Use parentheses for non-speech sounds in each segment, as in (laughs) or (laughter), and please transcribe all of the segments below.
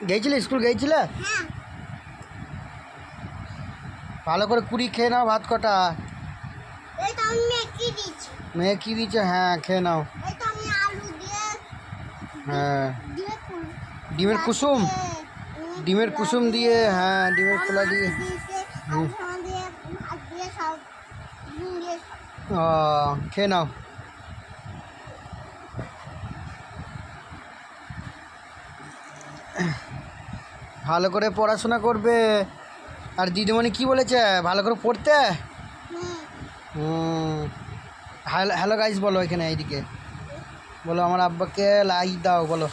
গেছিলে স্কুল গেছিলে হ্যাঁ। ভালো করে কুড়ি খেয়ে নাও ভাত কটা। মেয়ে কী দিচ্ছে হ্যাঁ খেয়ে নাও। হ্যাঁ। ডিমের কুসুম? ডিমের কুসুম দিয়ে হ্যাঁ ডিমের খোলা দিয়ে। ও খেয়ে নাও। ভালো করে পড়াশোনা করবে। আর দিদিমণি কি বলেছে? ভালো করে পড়তে? হ্যালো হ্যালো গাইস বলো এখানে এইদিকে। বলো আমার আব্বাকে লাইক দাও, বলো।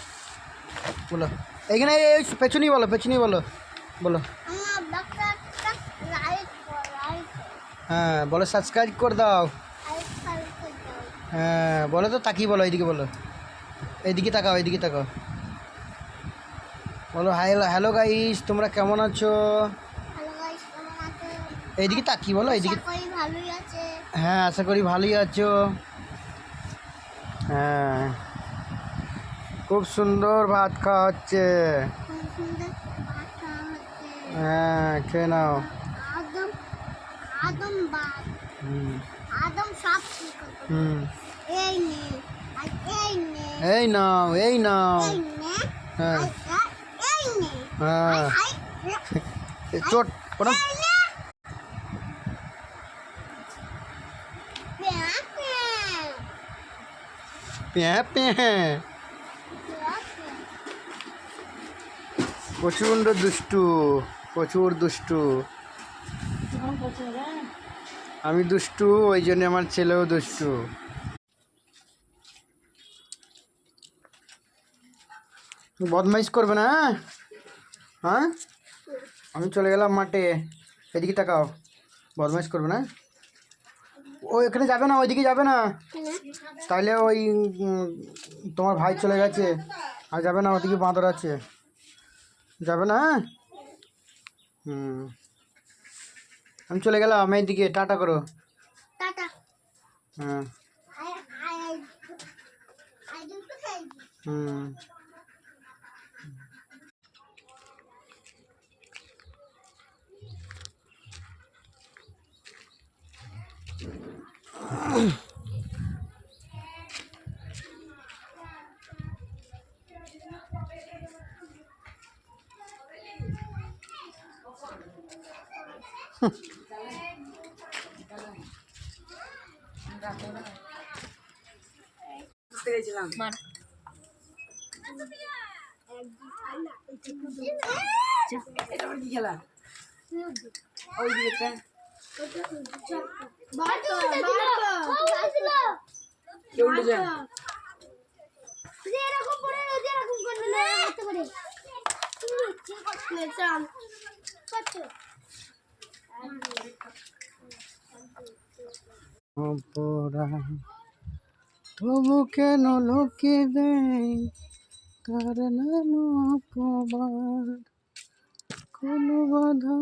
বলো। এই পেছনেই বলো পেছনেই বলো। বলো। হ্যাঁ বলো সাবস্ক্রাইব করে দাও। হ্যাঁ বলো তো তাকিয়ে বলো, এইদিকে বলো। এইদিকে তাকাও এইদিকে তাকাও। বলো হ্যালো হ্যালো গাইস তোমরা কেমন আছো? এইদিকে তাকি বলো এইদিকে হ্যাঁ আশা করি ভালোই আছো। হ্যাঁ। খুব সুন্দর ভাত খাওয়া হচ্ছে। হ্যাঁ খেয়ে নাও। আদম হুম। আদম সব হুম। এই নাও এই নাও। হ্যাঁ। হ্যাঁ। (laughs) চোট প্যাঁ প্যাঁ প্রচণ্ড দুষ্টু প্রচুর দুষ্টু। আমি দুষ্টু ওই জন্য আমার ছেলেও দুষ্টু। বদমাইশ করবে না হ্যাঁ? হ্যাঁ আমি চলে গেলাম মাঠে এদিকে তাকাও বদমাইশ করবে না ও এখানে যাবে না ওইদিকে যাবে না তাইলে ওই তোমার ভাই চলে গেছে আর যাবে না ওদিকে বাঁদর আছে যাবে না হ্যাঁ? হুম আমি চলে গেলাম এইদিকে টাটা করো টাটা হ্যাঁ হুম বাটো বাটো কেউ উঠেছে এরকম করে নদী এরকম করবে না হাতে তুমি কি করছিলে চাল করছ অপরাধ। তবু কেন লোকে দেয় তার নাম অপবাদ? কোনো বাধা